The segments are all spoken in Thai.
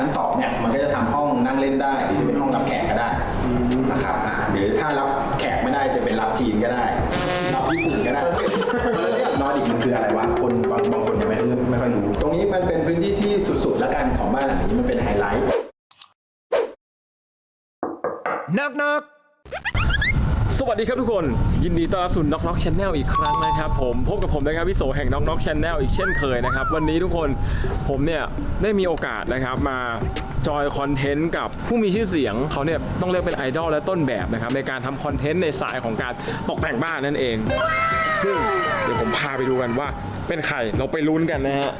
ชั้นสองเนี่ยมันก็จะทำห้องนั่งเล่นได้หรือจะเป็นห้องรับแขกก็ได้นะครับอะหรือถ้ารับแขกไม่ได้จะเป็นรับจีนก็ได้รับญี่ปุ่นก็ได้นอนอีกมันคืออะไรวะคนบางบางคนยังไม่ไม่ค่อยรู้ ตรงนี้มันเป็นพื้นที่ที่สุดๆแล้วกันของบ้านหลังนี้มันเป็นไฮไลท์ knock knock สวัสดีครับทุกคน ยินดีต้อนรับสู่น็อกน็อกชแนลอีกครั้งนะครับผมพบกับผมนะครับพี่โสแห่งน็อกน็อกชแนลอีกเช่นเคยนะครับ วันนี้ทุกคนผมเนี่ยได้มีโอกาสนะครับมาจอยคอนเทนต์กับผู้มีชื่อเสียงเขาเนี่ยต้องเรียกเป็นไอดอลและต้นแบบนะครับในการทำคอนเทนต์ในสายของการตกแต่งบ้านนั่นเอง ซึ่งเดี๋ยวผมพาไปดูกันว่าเป็นใครเราไปลุ้นกันนะฮะ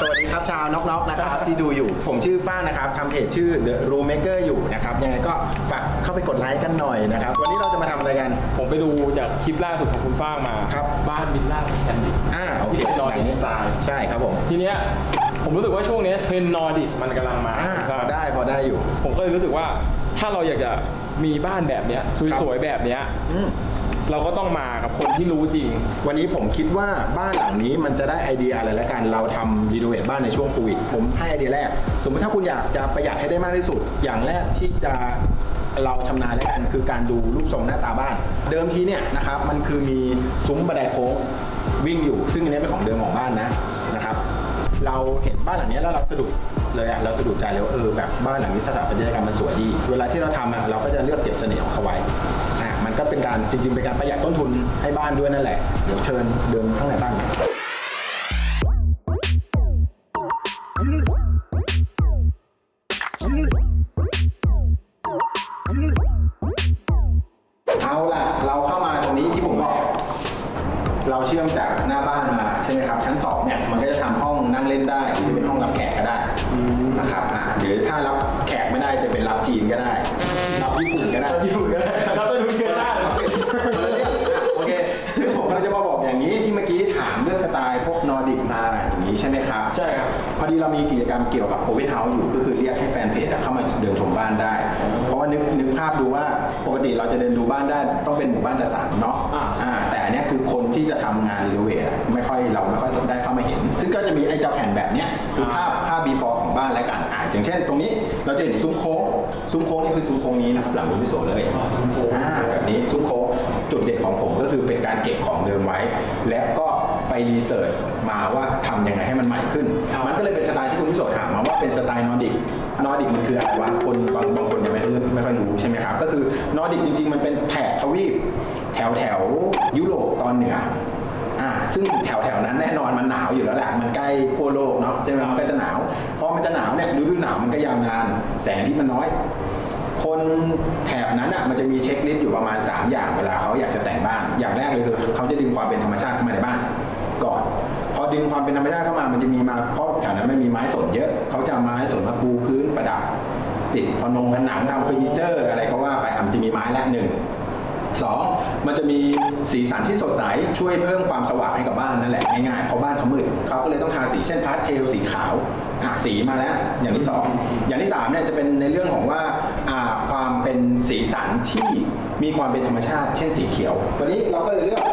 สวัสดีครับชาวน็อกน็อกนะครับที่ดูอยู่ ผมชื่อฟ้างนะครับทำเพจชื่อ The Room Maker อยู่นะครับยังไงก็ฝากเข้าไปกดไลค์กันหน่อยนะครับ วันนี้เราจะมาทำอะไรกัน ผมไปดูจากคลิปล่าสุดของคุณฟ้างมาครับ บ้านวิลล่าแคนดิอ่าโอเคที่เป็นนอร์ดิกสไตล์ใช่ครับผมทีเนี้ยผมรู้สึกว่าช่วงเนี้ยเทรนด์นอร์ดิกมันกำลังมาอ่าคพรัอบได้พอได้อยู่ ผมก็เลยรู้สึกว่าถ้าเราอยากจะมีบ้านแบบเนี้ยสวยๆแบบเนี้ย อืม เราก็ต้องมากับคนที่รู้จริง วันนี้ผมคิดว่าบ้านหลังนี้มันจะได้ไอเดียอะไรล้วกัน เราทำรีโนเวทบ้านในช่วงโควิด ผมให้ไอเดียแรก สมมติถ้าคุณอยากจะประหยัดให้ได้มากที่สุด อย่างแรกที่จะเราชำนาญแล้วกันคือการดูรูปทรงหน้าตาบ้าน เดิมทีเนี่ยนะครับมันคือมีซุ้มบันไดโค้งวิ่งอยู่ ซึ่งอันนี้เป็นของเดิมของบ้านนะนะครับ เราเห็นบ้านหลังนี้แล้วเราสะดุดเลยอะเราสะดุดใจเลยว่าเออแบบบ้านหลังนี้สถาปัตยกรรมมันสวยดี เวลาที่เราทำอะเราก็จะเลือกเก็บเสน่ห์ของเขาไว้ มันก็เป็นการจริงๆ เป็นการประหยัดต้นทุนให้บ้านด้วยนั่นแหละ เดี๋ยวเชิญเดินข้างในบ้านหน่อยเอาล่ะ เราเข้ามาตรงนี้ที่ผมบอก เราเชื่อมจากหน้าบ้านมาใช่ไหมครับ ชั้นสองเนี่ยมันก็จะทำห้องนั่งเล่นได้หรือจะเป็นห้องรับแขกก็ได้นะครับอะหรือถ้ารับแขกไม่ได้จะเป็นรับจีนก็ได้ ใช่ครับ พอดีเรามีกิจกรรมเกี่ยวกับโอเ n นเฮาส์อยู่ก็คือเรียกให้แฟนเพจอะเข้ามาเดินชมบ้านได้ เพราะว่านึกนึกภาพดูว่าปกติเราจะเดินดูบ้านได้ต้องเป็นหมู่บ้านจัดสรรเนาะอ่า อ่าแต่อันเนี้ยคือคนที่จะทำงานรีโนเวทอะไม่ค่อยเราไม่ค่อยได้เข้ามาเห็น ซึ่งก็จะมีไอ้เจ้าแผ่นแบบเนี้ยคือภาพภาพ before ของบ้านแล้วกันอ่าอย่างเช่น ตรงนี้เราจะเห็นซุ้มโค้งซุ้มโค้งนี่คือซุ้มโค้งนี้นะครับหลังคุณพิโสเลยซุ้มโค้งอ่าแบบนี้ซุ้มโค้งจุดเด่นของผมก็คือเป็นการเก็บของเดิมไว้ และก็ ไปรีเสิร์ชมาว่าทำยังไงให้มันใหม่ขึ้น มันก็เลยเป็นสไตล์ที่คุณพิโสถามมาว่าเป็นสไตล์นอร์ดิกนอร์ดิกมันคืออะไรวะคนบางบางคนยังไม่ไม่ค่อยรู้ใช่ไหมครับ ก็คือนอร์ดิกจริง ๆ มันเป็นแถบทวีป แถวแถวยุโรปตอนเหนืออ่าซึ่งแถวแถวนั้นแน่นอนมันหนาวอยู่แล้วแหละมันใกล้ขั้วโลกเนาะใช่ไหมมันก็จะหนาวพอมันจะหนาวเนี่ยฤดูหนาวมันก็ยาวนาน แสงที่มันน้อย คนแถบนั้นอะมันจะมีเช็คลิสต์อยู่ประมาณ 3 อย่างเวลาเขาอยากจะแต่งบ้าน อย่างแรกเลยคือเขาจะดึงความเป็นธรรมชาติเข้ามาในบ้านก่อนพอ ดึงความเป็นธรรมชาติเข้ามา มันจะมีมาเพราะแถวนั้นมันมีไม้สนเยอะเขาจะเอาไม้สนมาปูพื้นประดับ ติดพนงผนังทำเฟอร์นิเจอร์ อะไรก็ว่าไปอะมันจะมีไม้และหนึ่งสองมันจะมีสีสันที่สดใสช่วยเพิ่มความสว่างให้กับบ้านนั่นแหละง่ายๆเพราะบ้านเขามืดเขาก็เลยต้องทาสีเช่นพาสเทลสีขาวอะสีมาแล้ว อย่างที่สองอย่างที่สามเนี่ยจะเป็นในเรื่องของว่าอ่าความเป็นสีสันที่มีความเป็นธรรมชาติ เช่นสีเขียวตัวนี้เราก็เลยเลือก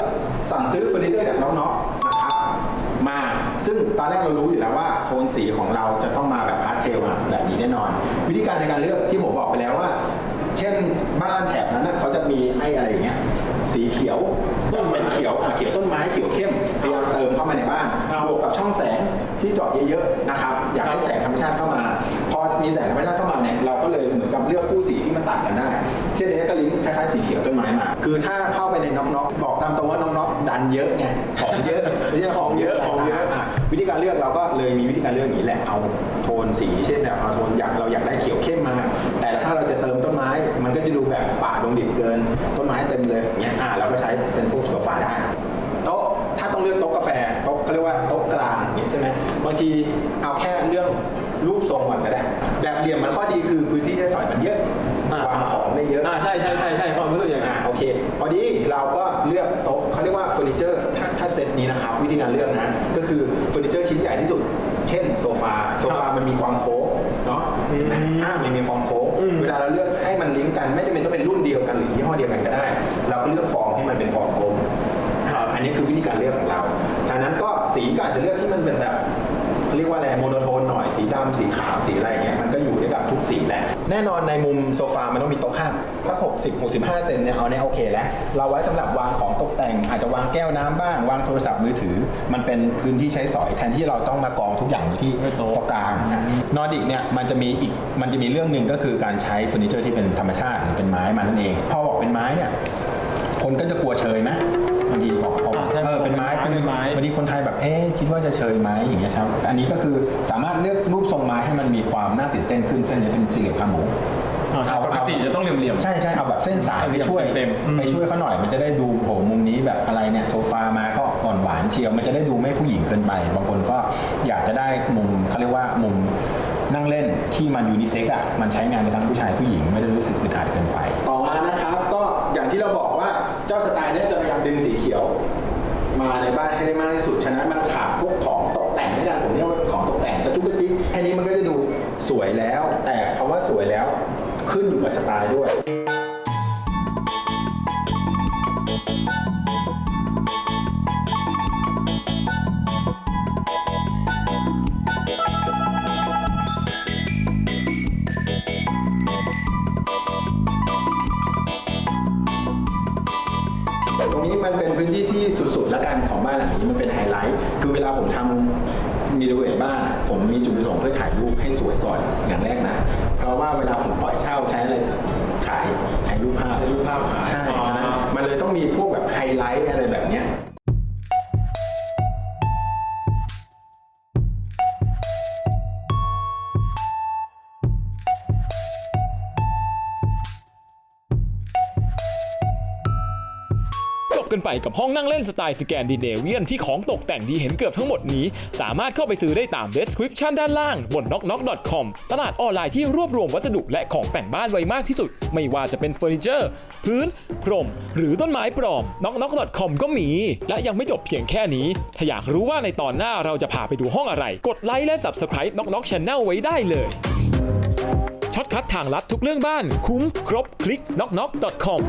สั่งซื้อเฟอร์นิเจอร์จากน้อง ตอนแรกเรารู้อยู่แล้วว่าโทนสีของเราจะต้องมาแบบพาสเทลมาแบบนี้แน่นอน วิธีการในการเลือกที่ผมบอกไปแล้วว่า เช่นบ้านแถบนั้นนะเขาจะมีไอ้อะไรอย่างเงี้ยสีเขียวเป็นเขียวอะเขียวต้นไม้เขียวเข้มพยายามเติมเข้ามาในบ้านครับบวกกับช่องแสงที่เจาะเยอะๆนะครับ อยากให้แสงธรรมชาติเข้ามาพอ มีแสงธรรมชาติเข้ามาเนี่ยเราก็เลยเหมือนกับเลือกคู่สีที่มันตัดกันได้ เช่นนี้ก็ลิงคล้ายๆสีเขียวต้นไม้มา คือถ้าเข้าไปในน็อกๆบอกตามตรงว่าน็อกๆดันเยอะไงของเยอะไม่ใช่ของเยอะของเยอะอะวิธีการเลือกเราก็เลยมีวิธีการเลือกอย่างนี้แหละเอาโทนสีเช่นแบบเอาโทนอยากเราอยากได้เขียวเข้มมา แต่ถ้าเราจะเติมต้นไม้ มันก็จะดูแบบป่าดงดิบเกิน ต้นไม้เต็มเลยเงี้ยอะเราก็ใช้เป็นพวกโซฟาได้โต๊ะถ้าต้องเลือกโต๊ะกาแฟโต๊ะเขาเรียกว่าโต๊ะกลางอย่างนี้ใช่ไหมบางทีเอาแค่เรื่อง รูปทรงก่อนก็ได้ แบบเหลี่ยมมันข้อดีคือพื้นที่ใช้สอยมันเยอะอ่า วางของได้เยอะ อ่าใช่ใช่ใช่ใช่ความรู้สึกอย่างนั้อ่านโอเค พอดีเราก็เลือกโต๊ะเขาเรียกว่าเฟอร์นิเจอร์ถ้าถ้าเซตนี้นะครับ วิธีการเลือกนะ ก็คือเฟอร์นิเจอร์ชิ้นใหญ่ที่สุด เช่นโซฟา โซฟามันมีความโค้งเนาะอืมอ่ามันมีความโค้ง อืม เวลาเราเลือกให้มันลิงก์กัน ไม่จำเป็นต้องเป็นรุ่นเดียวกันหรือยี่ห้อเดียวกันก็ได้ เราก็เลือกฟอร์มให้มันเป็นฟอร์มกลม ครับออันนี้คือวิธีการเลือกของเราฉะนั้นก็สีก็อาจจะเลือกที่มันเป็นแบบ สีดำสีขาวสีอะไรอย่างเงี้ยมันก็อยู่ได้กับทุกสีแหละแน่นอนในมุมโซฟามันต้องมีโต๊ะข้างสัก60 65เซนเนี่ยเอาเนี่ยโอเคแล้วเราไว้สำหรับวางของตกแต่ง อาจจะวางแก้วน้ำบ้าง วางโทรศัพท์มือถือ มันเป็นพื้นที่ใช้สอยแทนที่เราต้องมากองทุกอย่างอยู่ที่โต๊ะกลางนอร์ดิกเนี่ยมันจะมีอีกมันจะมีเรื่องหนึ่งก็คือการใช้เฟอร์นิเจอร์ที่เป็นธรรมชาติหรือเป็นไม้มันนั่นเองพอบอกเป็นไม้เนี่ยคนก็จะกลัวเชยไหมบางทีบอก อกอ่าใช่เออเป็นไม้เป็นไม้บางทีคนไทยแบบเอ๊ะคิดว่าจะเชยไหมอย่างเงี้ยครับอันนี้ก็คือสามารถเลือกรูปทรงไม้ให้มันมีความน่าตื่นเต้นขึ้นเส้นนี้เป็นสี่เหลี่ยมขาหมูอ๋อใช่ปกติจะต้องเหลี่ยมๆใช่ใช่เอาแบบเส้นสายไปช่วยเต็มๆอืมไปช่วยเขาหน่อยมันจะได้ดูโหมุมนี้แบบอะไรเนี่ยโซฟามาก็อ่อนหวานเชียวมันจะได้ดูไม่ผู้หญิงเกินไป บางคนก็อยากจะได้มุมเขาเรียกว่ามุมนั่งเล่นที่มันยูนิเซ็กอะมันใช้งานในทั้งผู้ชายผู้หญิงไม่ได้รู้สึกอึดอัดเกินไป ต่อมานะครับก็อย่างที่เราบอกว่าเจ้าสไตล์เนี้จะพยายามดึงสีเขียว มาในบ้านให้ได้มากที่สุด ฉะนั้นมันขาดพวกของตกแต่งด้กันผมเรียกว่าของตกแต่งกระจุกกระจิกแค่นี้มันก็จะดูสวยแล้ว แต่คำว่าสวยแล้วขึ้นอยู่กับสไตล์ด้วย ลาผมทำมีโดเวทบ้านอะผมมีจุดประสงค์เพื่อถ่ายรูปให้สวยก่อนอย่างแรกนะ เพราะว่าเวลาผมปล่อยเช่าใช้อะไรขายใช้รูปภาพใช้รูปภาพขายใช่อ๋อฉะนั้นมันเลยต้องมีพวกแบบไฮไลท์อะไรแบบเนี้ย กันไปกับห้องนั่งเล่นสไตล์สแกนดิเนเวียนที่ของตกแต่งที่เห็นเกือบทั้งหมดนี้ สามารถเข้าไปซื้อได้ตาม description ด้านล่างบน knocknock.com ตลาดออนไลน์ที่รวบรวมวัสดุและของแต่งบ้านไว้มากที่สุด ไม่ว่าจะเป็นเฟอร์นิเจอร์ พื้น พรม หรือต้นไม้ปลอม knocknock.com ก็มี และยังไม่จบเพียงแค่นี้ ถ้าอยากรู้ว่าในตอนหน้าเราจะพาไปดูห้องอะไร กดไลค์และ subscribe knock knock channel ไว้ได้เลยช็อตคัดทางลัดทุกเรื่องบ้าน คุ้มครบคลิก knocknock.com